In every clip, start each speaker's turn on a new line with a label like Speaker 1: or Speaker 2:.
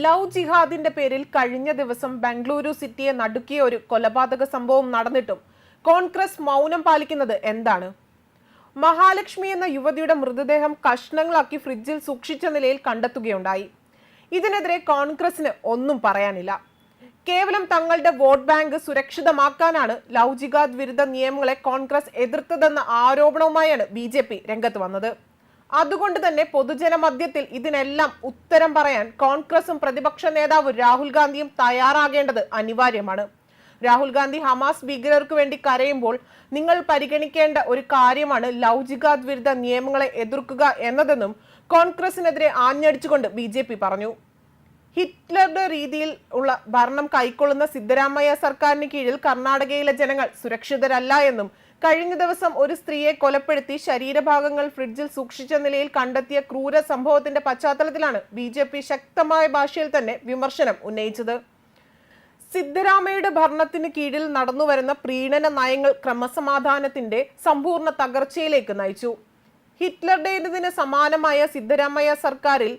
Speaker 1: Love ജിഹാദിന്റെ പേരിൽ കഴിഞ്ഞ ദിവസം ബംഗളൂരു സിറ്റിയെ നടുക്കിയ ഒരു കൊലപാതക സംഭവം നടന്നിട്ടും കോൺഗ്രസ് മൗനം പാലിക്കുന്നത് എന്താണ്? മഹാലക്ഷ്മി എന്ന യുവതിയുടെ മൃതദേഹം കഷ്ണങ്ങളാക്കി ഫ്രിഡ്ജിൽ സൂക്ഷിച്ച നിലയിൽ കണ്ടെത്തുകയുണ്ടായി. ഇതിനെതിരെ കോൺഗ്രസിന് ഒന്നും പറയാനില്ല. കേവലം തങ്ങളുടെ വോട്ട് ബാങ്ക് സുരക്ഷിതമാക്കാനാണ് ലവ് ജിഹാദ് വിരുദ്ധ നിയമങ്ങളെ കോൺഗ്രസ് എതിർത്തതെന്ന ആരോപണവുമായാണ് ബി രംഗത്ത് വന്നത്. അതുകൊണ്ട് തന്നെ പൊതുജന മധ്യത്തിൽ ഇതിനെല്ലാം ഉത്തരം പറയാൻ കോൺഗ്രസും പ്രതിപക്ഷ നേതാവ് രാഹുൽ ഗാന്ധിയും തയ്യാറാകേണ്ടത് അനിവാര്യമാണ്. രാഹുൽ ഗാന്ധി ഹമാസ് ഭീകരർക്ക് വേണ്ടി കരയുമ്പോൾ നിങ്ങൾ പരിഗണിക്കേണ്ട ഒരു കാര്യമാണ് ജിഹാദ് വിരുദ്ധ നിയമങ്ങളെ എതിർക്കുക എന്നതെന്നും കോൺഗ്രസിനെതിരെ ആഞ്ഞടിച്ചുകൊണ്ട് ബി ജെ പി പറഞ്ഞു. ഹിറ്റ്ലറുടെ രീതിയിൽ ഉള്ള ഭരണം കൈക്കൊള്ളുന്ന സിദ്ധരാമയ്യ സർക്കാരിന് കീഴിൽ കർണാടകയിലെ ജനങ്ങൾ സുരക്ഷിതരല്ല എന്നും കഴിഞ്ഞ ദിവസം ഒരു സ്ത്രീയെ കൊലപ്പെടുത്തി ശരീരഭാഗങ്ങൾ ഫ്രിഡ്ജിൽ സൂക്ഷിച്ച നിലയിൽ കണ്ടെത്തിയ ക്രൂര സംഭവത്തിന്റെ പശ്ചാത്തലത്തിലാണ് ബി ജെ പി ശക്തമായ ഭാഷയിൽ തന്നെ വിമർശനം ഉന്നയിച്ചത്. സിദ്ധരാമയുടെ ഭരണത്തിന് കീഴിൽ നടന്നുവരുന്ന പ്രീണന നയങ്ങൾ ക്രമസമാധാനത്തിന്റെ സമ്പൂർണ തകർച്ചയിലേക്ക് നയിച്ചു. ഹിറ്റ്ലറുടേതിന് സമാനമായ സിദ്ധരാമയ്യ സർക്കാരിൽ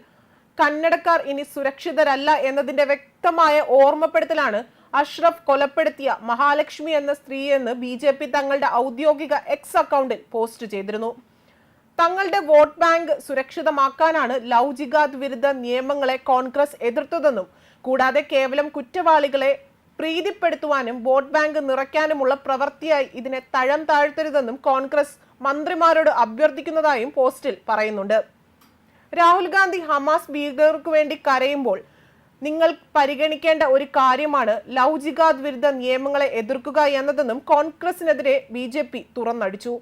Speaker 1: കന്നഡക്കാർ ഇനി സുരക്ഷിതരല്ല എന്നതിന്റെ വ്യക്തമായ ഓർമ്മപ്പെടുത്തലാണ് അഷ്റഫ് കൊലപ്പെടുത്തിയ മഹാലക്ഷ്മി എന്ന സ്ത്രീയെന്ന് ബി ജെ പി തങ്ങളുടെ ഔദ്യോഗിക എക്സ് അക്കൗണ്ടിൽ പോസ്റ്റ് ചെയ്തിരുന്നു. തങ്ങളുടെ വോട്ട് ബാങ്ക് സുരക്ഷിതമാക്കാനാണ് ലവ് ജിഗാദ് വിരുദ്ധ നിയമങ്ങളെ കോൺഗ്രസ് എതിർത്തതെന്നും കൂടാതെ കേവലം കുറ്റവാളികളെ പ്രീതിപ്പെടുത്തുവാനും വോട്ട് ബാങ്ക് നിറയ്ക്കാനുമുള്ള പ്രവൃത്തിയായി ഇതിനെ തഴം താഴ്ത്തരുതെന്നും കോൺഗ്രസ് മന്ത്രിമാരോട് അഭ്യർത്ഥിക്കുന്നതായും പോസ്റ്റിൽ പറയുന്നുണ്ട്. രാഹുൽ ഗാന്ധി ഹമാസ് ഭീകരർക്ക് വേണ്ടി കരയുമ്പോൾ നിങ്ങൾ പരിഗണിക്കേണ്ട ഒരു കാര്യമാണ് ജിഹാദ് വിരുദ്ധ നിയമങ്ങളെ എതിർക്കുക എന്നതെന്നും കോൺഗ്രസിനെതിരെ ബി ജെ പി തുറന്നടിച്ചു.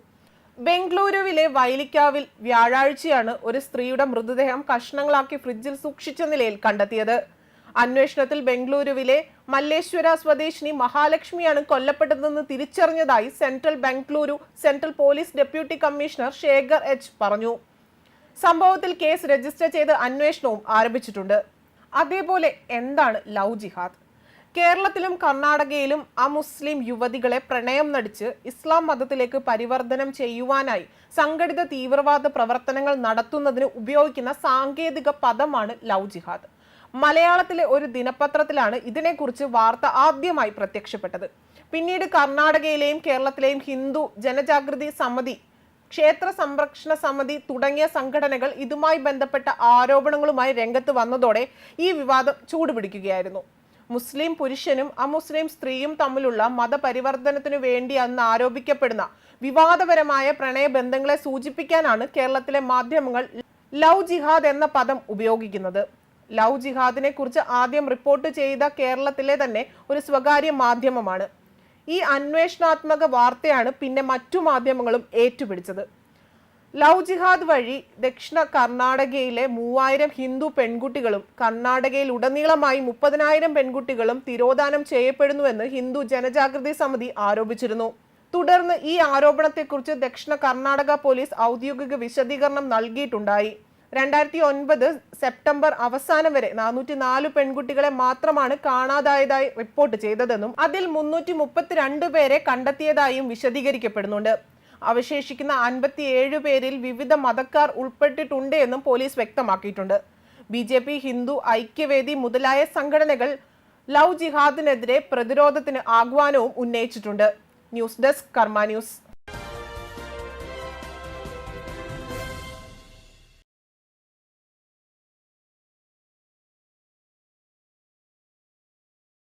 Speaker 1: ബംഗളൂരുവിലെ വൈലിക്കാവിൽ വ്യാഴാഴ്ചയാണ് ഒരു സ്ത്രീയുടെ മൃതദേഹം കഷ്ണങ്ങളാക്കി ഫ്രിഡ്ജിൽ സൂക്ഷിച്ച നിലയിൽ കണ്ടെത്തിയത്. അന്വേഷണത്തിൽ ബംഗളൂരുവിലെ മല്ലേശ്വര സ്വദേശിനി മഹാലക്ഷ്മിയാണ് കൊല്ലപ്പെട്ടതെന്ന് തിരിച്ചറിഞ്ഞതായി central Bengaluru central police deputy commissioner Shekhar H പറഞ്ഞു. സംഭവത്തിൽ കേസ് രജിസ്റ്റർ ചെയ്ത് അന്വേഷണവും ആരംഭിച്ചിട്ടുണ്ട്. അതേപോലെ എന്താണ് ലവ് ജിഹാദ്? കേരളത്തിലും കർണാടകയിലും ആ മുസ്ലിം യുവതികളെ പ്രണയം നടിച്ച് ഇസ്ലാം മതത്തിലേക്ക് പരിവർത്തനം ചെയ്യുവാനായി സംഘടിത തീവ്രവാദ പ്രവർത്തനങ്ങൾ നടത്തുന്നതിന് ഉപയോഗിക്കുന്ന സാങ്കേതിക പദമാണ് ലവ് ജിഹാദ്. മലയാളത്തിലെ ഒരു ദിനപത്രത്തിലാണ് ഇതിനെക്കുറിച്ച് വാർത്ത ആദ്യമായി പ്രത്യക്ഷപ്പെട്ടത്. പിന്നീട് കർണാടകയിലെയും കേരളത്തിലെയും ഹിന്ദു ജനജാഗൃതി സമിതി ക്ഷേത്ര സംരക്ഷണ സമിതി തുടങ്ങിയ സംഘടനകൾ ഇതുമായി ബന്ധപ്പെട്ട ആരോപണങ്ങളുമായി രംഗത്ത് വന്നതോടെ ഈ വിവാദം ചൂടുപിടിക്കുകയായിരുന്നു. മുസ്ലിം പുരുഷനും അമുസ്ലിം സ്ത്രീയും തമ്മിലുള്ള മതപരിവർത്തനത്തിനു വേണ്ടി അന്ന് ആരോപിക്കപ്പെടുന്ന വിവാദപരമായ പ്രണയബന്ധങ്ങളെ സൂചിപ്പിക്കാനാണ് കേരളത്തിലെ മാധ്യമങ്ങൾ ലവ് ജിഹാദ് എന്ന പദം ഉപയോഗിക്കുന്നത്. ലവ് ജിഹാദിനെ കുറിച്ച് ആദ്യം റിപ്പോർട്ട് ചെയ്ത കേരളത്തിലെ തന്നെ ഒരു സ്വകാര്യ മാധ്യമമാണ്. ഈ അന്വേഷണാത്മക വാർത്തയാണ് പിന്നെ മറ്റു മാധ്യമങ്ങളും ഏറ്റുപിടിച്ചത്. ലവ് ജിഹാദ് വഴി ദക്ഷിണ കർണാടകയിലെ മൂവായിരം ഹിന്ദു പെൺകുട്ടികളും കർണാടകയിൽ ഉടനീളമായി മുപ്പതിനായിരം പെൺകുട്ടികളും തിരോധാനം ചെയ്യപ്പെടുന്നുവെന്ന് ഹിന്ദു ജനജാഗൃതി സമിതി ആരോപിച്ചിരുന്നു. തുടർന്ന് ഈ ആരോപണത്തെക്കുറിച്ച് ദക്ഷിണ കർണാടക പോലീസ് ഔദ്യോഗിക വിശദീകരണം നൽകിയിട്ടുണ്ടായി. രണ്ടായിരത്തി ഒൻപത് സെപ്റ്റംബർ അവസാനം വരെ നാനൂറ്റി നാല് പെൺകുട്ടികളെ മാത്രമാണ് കാണാതായതായി റിപ്പോർട്ട് ചെയ്തതെന്നും അതിൽ മുന്നൂറ്റി മുപ്പത്തിരണ്ട് പേരെ കണ്ടെത്തിയതായും വിശദീകരിക്കപ്പെടുന്നുണ്ട്. അവശേഷിക്കുന്ന അൻപത്തിയേഴ് പേരിൽ വിവിധ മതക്കാർ ഉൾപ്പെട്ടിട്ടുണ്ട് എന്നും പോലീസ് വ്യക്തമാക്കിയിട്ടുണ്ട്. B J P Hindu Aikyavedi മുതലായ സംഘടനകൾ ലവ് ജിഹാദിനെതിരെ പ്രതിരോധത്തിന് ആഹ്വാനവും ഉന്നയിച്ചിട്ടുണ്ട്. News desk Karma news.